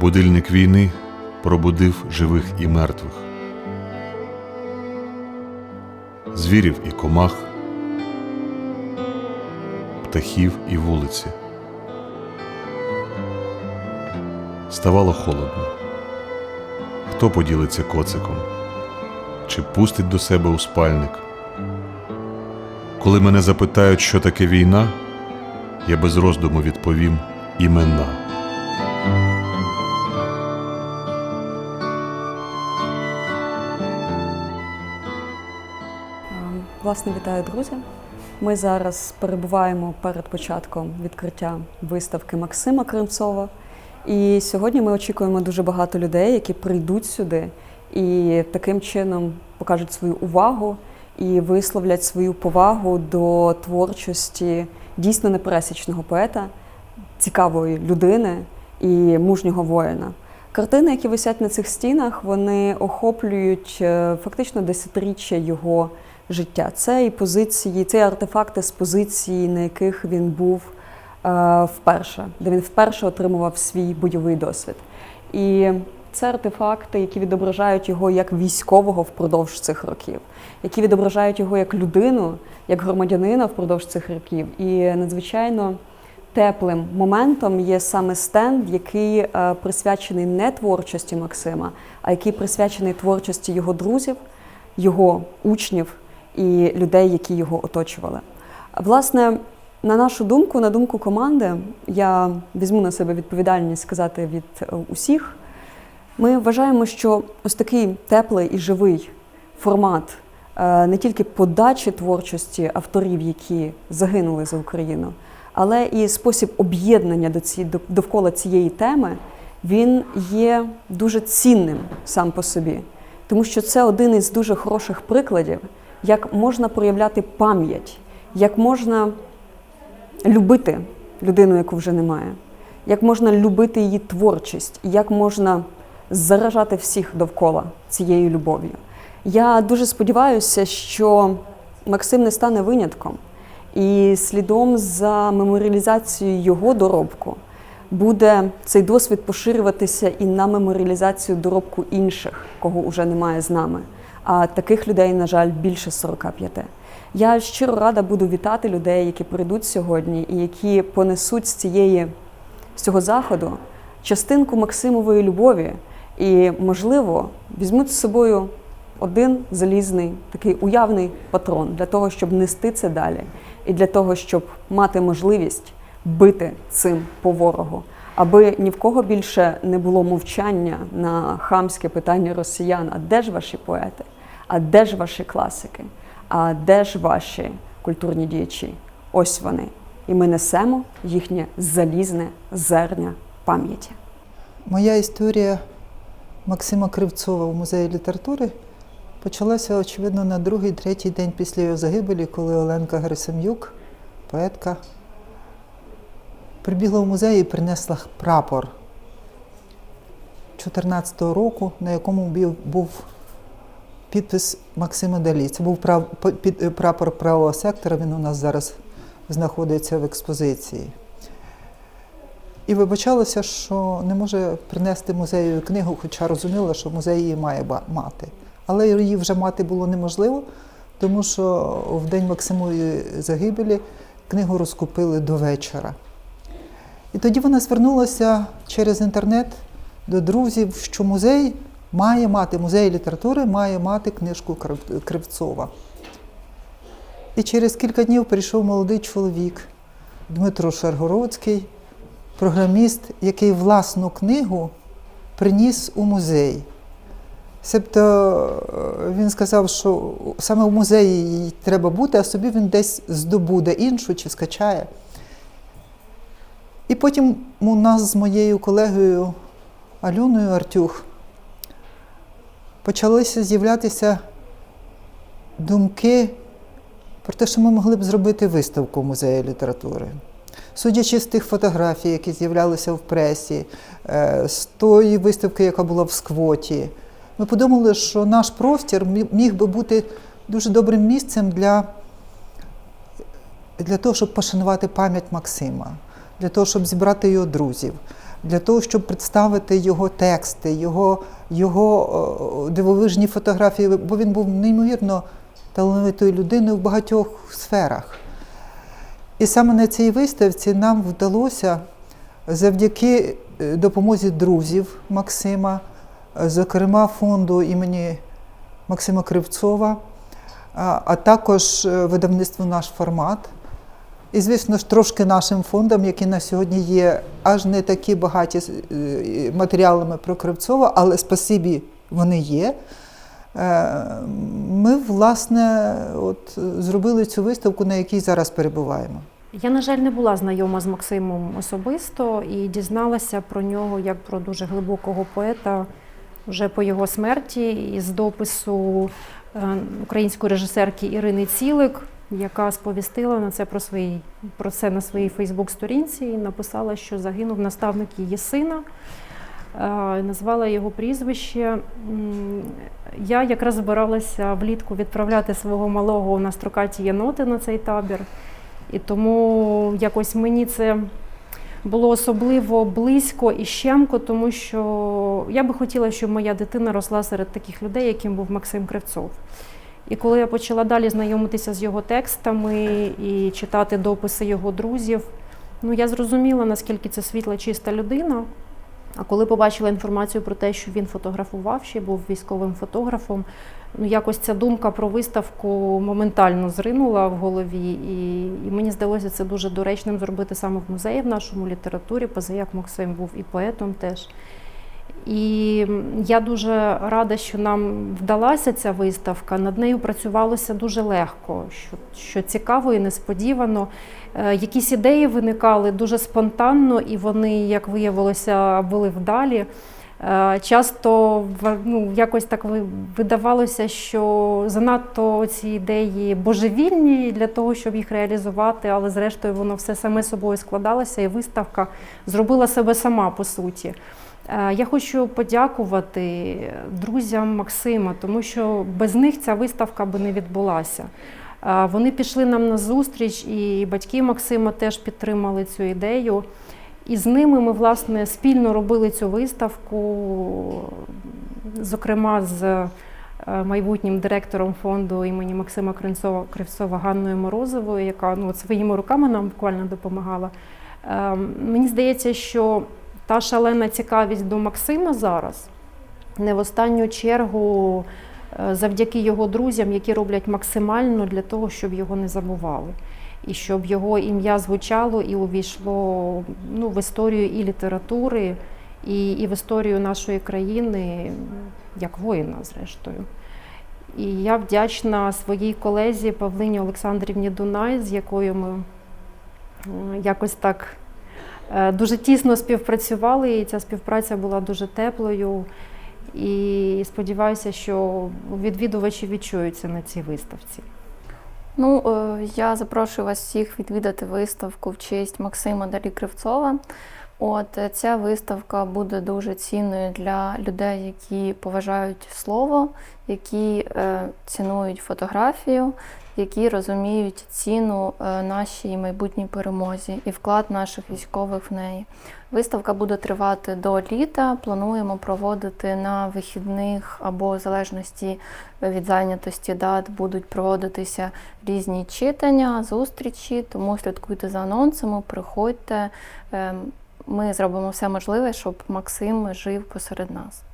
Будильник війни пробудив живих і мертвих, звірів і комах, птахів і вулиці. Ставало холодно. Хто поділиться коциком? Чи пустить до себе у спальник? Коли мене запитають, що таке війна, я без роздуму відповім імена. Власне, вітаю, друзі. Ми зараз перебуваємо перед початком відкриття виставки Максима Кривцова. І сьогодні ми очікуємо дуже багато людей, які прийдуть сюди і таким чином покажуть свою увагу і висловлять свою повагу до творчості дійсно непересічного поета, цікавої людини і мужнього воїна. Картини, які висять на цих стінах, вони охоплюють е, фактично десятиріччя його життя. Це і позиції, це і артефакти з позиції, на яких він був е, вперше, де він вперше отримував свій бойовий досвід. І це артефакти, які відображають його як військового впродовж цих років, які відображають його як людину, як громадянина впродовж цих років. І надзвичайно теплим моментом є саме стенд, який е, присвячений не творчості Максима, а який присвячений творчості його друзів, його учнів і людей, які його оточували. Власне, на нашу думку, на думку команди, я візьму на себе відповідальність сказати від е, усіх. Ми вважаємо, що ось такий теплий і живий формат е, не тільки подачі творчості авторів, які загинули за Україну, але і спосіб об'єднання до ці, довкола цієї теми, він є дуже цінним сам по собі, тому що це один із дуже хороших прикладів, як можна проявляти пам'ять, як можна любити людину, яку вже немає, як можна любити її творчість, як можна заражати всіх довкола цією любов'ю. Я дуже сподіваюся, що Максим не стане винятком, і слідом за меморіалізацією його доробку буде цей досвід поширюватися і на меморіалізацію доробку інших, кого вже немає з нами. А таких людей, на жаль, більше 45. Я щиро рада буду вітати людей, які прийдуть сьогодні і які понесуть з цієї з цього заходу частинку Максимової любові і, можливо, візьмуть з собою один залізний такий уявний патрон для того, щоб нести це далі, і для того, щоб мати можливість бити цим по ворогу, аби ні в кого більше не було мовчання на хамське питання росіян: а де ж ваші поети? А де ж ваші класики? А де ж ваші культурні діячі? Ось вони. І ми несемо їхнє залізне зерня пам'яті. Моя історія Максима Кривцова в музеї літератури почалася, очевидно, на другий, третій день після його загибелі, коли Оленка Герасим'юк, поетка, прибігла в музей і принесла прапор 14-го року, на якому був підпис Максима Далі. Це був прав- під- прапор правого сектора, він у нас зараз знаходиться в експозиції. І вибачалася, що не може принести музею книгу, хоча розуміла, що музей її має мати. Але її вже мати було неможливо, тому що в день Максимової загибелі книгу розкупили до вечора. І тоді вона звернулася через інтернет до друзів, що музей має мати, музей літератури має мати книжку Кривцова. І через кілька днів прийшов молодий чоловік Дмитро Шаргородський, програміст, який власну книгу приніс у музей. Себто е, він сказав, що саме в музеї їй треба бути, а собі він десь здобуде іншу чи скачає. І потім у нас з моєю колегою Альоною Артюх почалися з'являтися думки про те, що ми могли б зробити виставку в музеї літератури. Судячи з тих фотографій, які з'являлися в пресі, е, з тої виставки, яка була в сквоті, ми подумали, що наш простір міг би бути дуже добрим місцем для, для того, щоб пошанувати пам'ять Максима, для того, щоб зібрати його друзів. Для того, щоб представити його тексти, його, його е, дивовижні фотографії, бо він був неймовірно талановитою людиною в багатьох сферах. І саме на цій виставці нам вдалося завдяки е, допомозі друзів Максима, е, зокрема фонду імені Максима Кривцова, а, також видавництву наш формат. І, звісно ж, трошки нашим фондам, які на сьогодні є аж не такі багаті е, матеріалами про Кривцова, але спасибі вони є. Е, Ми, власне, от, зробили цю виставку, на якій зараз перебуваємо. Я, на жаль, не була знайома з Максимом особисто і дізналася про нього як про дуже глибокого поета вже по його смерті із допису е, української режисерки Ірини Цілик, яка сповістила на це про свої про це на своїй Фейсбук-сторінці і написала, що загинув наставник її сина. Е, Назвала його прізвище. Я якраз збиралася влітку відправляти свого малого на строкаті єноти на цей табір. І тому якось мені це було особливо близько і щемко, тому що я би хотіла, щоб моя дитина росла серед таких людей, яким був Максим Кривцов. І коли я почала далі знайомитися з його текстами і читати дописи його друзів, ну я зрозуміла, наскільки це світла, чиста людина. А коли побачила інформацію про те, що він фотографував, ще був військовим фотографом, ну якось ця думка про виставку моментально зринула в голові, і, і мені здалося це дуже доречним зробити саме в музеї в нашому літературі, позаяк Максим був і поетом теж. І я дуже рада, що нам вдалася ця виставка. Над нею працювалося дуже легко, що, що цікаво і несподівано. Е, Якісь ідеї виникали дуже спонтанно, і вони, як виявилося, були вдалі. Е, Часто ну, якось так видавалося, що занадто ці ідеї божевільні для того, щоб їх реалізувати, але зрештою воно все саме собою складалося, і виставка зробила себе сама по суті. Е, Я хочу подякувати друзям Максима, тому що без них ця виставка би не відбулася. Е, Вони пішли нам на зустріч, і батьки Максима теж підтримали цю ідею. І з ними ми власне спільно робили цю виставку, зокрема з е, майбутнім директором фонду імені Максима Кривцова, Кривцова Ганною Морозовою, яка ну, своїми руками нам буквально допомагала. Е, Мені здається, що та шалена цікавість до Максима зараз не в останню чергу е, завдяки його друзям, які роблять максимально для того, щоб його не забували. І щоб його ім'я звучало і увійшло ну, в історію і літератури, і, і в історію нашої країни як воїна, зрештою. І я вдячна своїй колезі Павлині Олександрівні Дунай, з якою ми якось так е, дуже тісно співпрацювали, і ця співпраця була дуже теплою. І сподіваюся, що відвідувачі відчуються на цій виставці. Ну, е, я запрошую вас всіх відвідати виставку в честь Максима Далі Кривцова. От е, ця виставка буде дуже цінною для людей, які поважають слово, які е, цінують фотографію, які розуміють ціну е, нашій майбутній перемозі і вклад наших військових в неї. Виставка буде тривати до літа. Плануємо проводити на вихідних або в залежності від зайнятості дат будуть проводитися різні читання, зустрічі, тому слідкуйте за анонсами, приходьте. Ем, Ми зробимо все можливе, щоб Максим жив посеред нас.